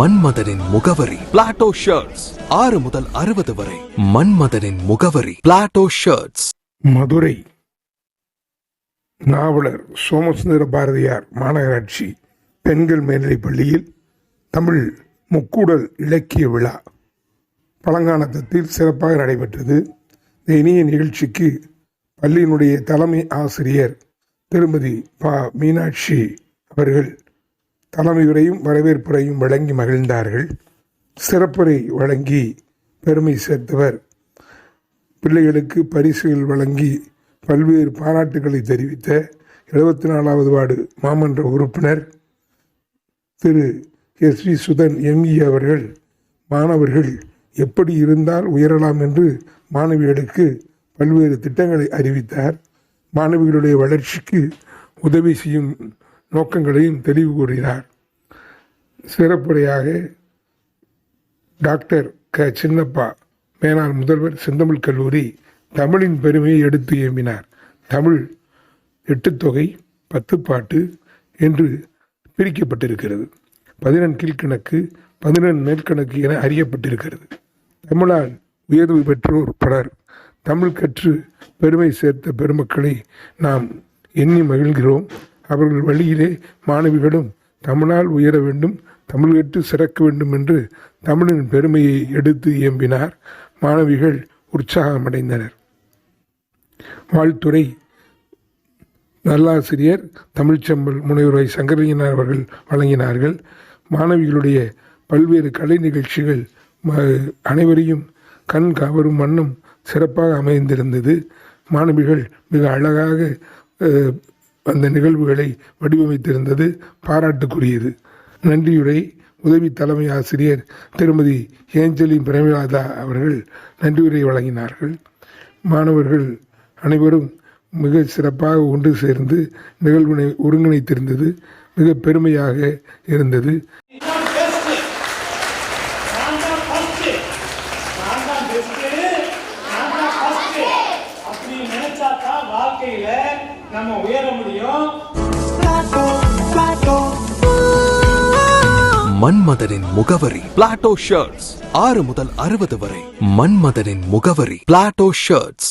மன்மதனின் முகவரி. Plato shirts ஆறு முதல் அறுபது வரை மன்மதனின் முகவரி. Plato shirts Madurai. நாவலர் சோமசுந்தர பாரதியார் மாநகராட்சி பெண்கள் மேல்நிலைப் பள்ளியில் தமிழ் முக்கூடல் இலக்கிய விழா. பழங்கானத்தத்தில் சிறப்பாக நடைபெற்றது. இந்த இனிய நிகழ்ச்சிக்கு பள்ளியினுடைய தலைமை ஆசிரியர் திருமதி பா மீனாட்சி அவர்கள் தலைமையுரையும் வரவேற்புரையும் வழங்கி மகிழ்ந்தார்கள். சிறப்புரை வழங்கி பெருமை சேர்த்தவர். பிள்ளைகளுக்கு பரிசுகள் வழங்கி பல்வேறு பாராட்டுகளை தெரிவித்த எழுபத்தி நாலாவது வார்டு மாமன்ற உறுப்பினர் Thiru. S. V. Suthan ME அவர்கள் மாணவர்கள் எப்படி இருந்தால் உயரலாம் என்று மாணவிகளுக்கு பல்வேறு திட்டங்களை அறிவித்தார். மாணவிகளுடைய வளர்ச்சிக்கு உதவி செய்யும் நோக்கங்களையும் தெளிவு கூறினார். சிறப்புரையாக டாக்டர் க. சின்னப்பா மேனாள் முதல்வர் செந்தமிழ் கல்லூரி தமிழின் பெருமையை எடுத்து ஏம்பினார். தமிழ் எட்டுத்தொகை பத்துப்பாட்டு என்று பிரிக்கப்பட்டிருக்கிறது. பதினெண் கீழ்கணக்கு பதினெண் மேற்கணக்கு என அறியப்பட்டிருக்கிறது. தமிழால் உயர்வு பெற்றோர் பலர் தமிழ் கற்று பெருமை சேர்த்த பெருமக்களை நாம் எண்ணி மகிழ்கிறோம். அவர்கள் வழியிலே மாணவிகளும் தமிழால் உயர வேண்டும் தமிழ் சிறக்க வேண்டும் என்று தமிழின் பெருமையை எடுத்து இயம்பினார் மாணவிகள் உற்சாகமடைந்தனர். வாழ்த்துறை. நல்லாசிரியர் தமிழ்ச்செம்பல் முனைவரை சங்கரலிங்கனார் அவர்கள் வழங்கினார்கள். மாணவிகளுடைய பல்வேறு கலை நிகழ்ச்சிகள் ம- அனைவரையும் கண் கவரும் வண்ணம் சிறப்பாக அமைந்திருந்தது. மாணவிகள் மிக அழகாக வந்த அந்த நிகழ்வுகளை வடிவமைத்திருந்தது பாராட்டுக்குரியது. நன்றியுரை உதவி தலைமை ஆசிரியர் திருமதி ஏஞ்சலின் பிரேமலாதா அவர்கள் நன்றியுரை வழங்கினார்கள். மாணவர்கள் அனைவரும் மிக சிறப்பாக ஒன்று சேர்ந்து நிகழ்வினை ஒருங்கிணைத்திருந்தது மிக பெருமையாக இருந்தது. வாழ்க்கையில நம்ம உயர முடியும். மன்மதனின் முகவரி பிளாட்டோ ஷர்ட்ஸ் ஆறு முதல் அறுபது வரை மன்மதனின் முகவரி பிளாட்டோ ஷர்ட்ஸ்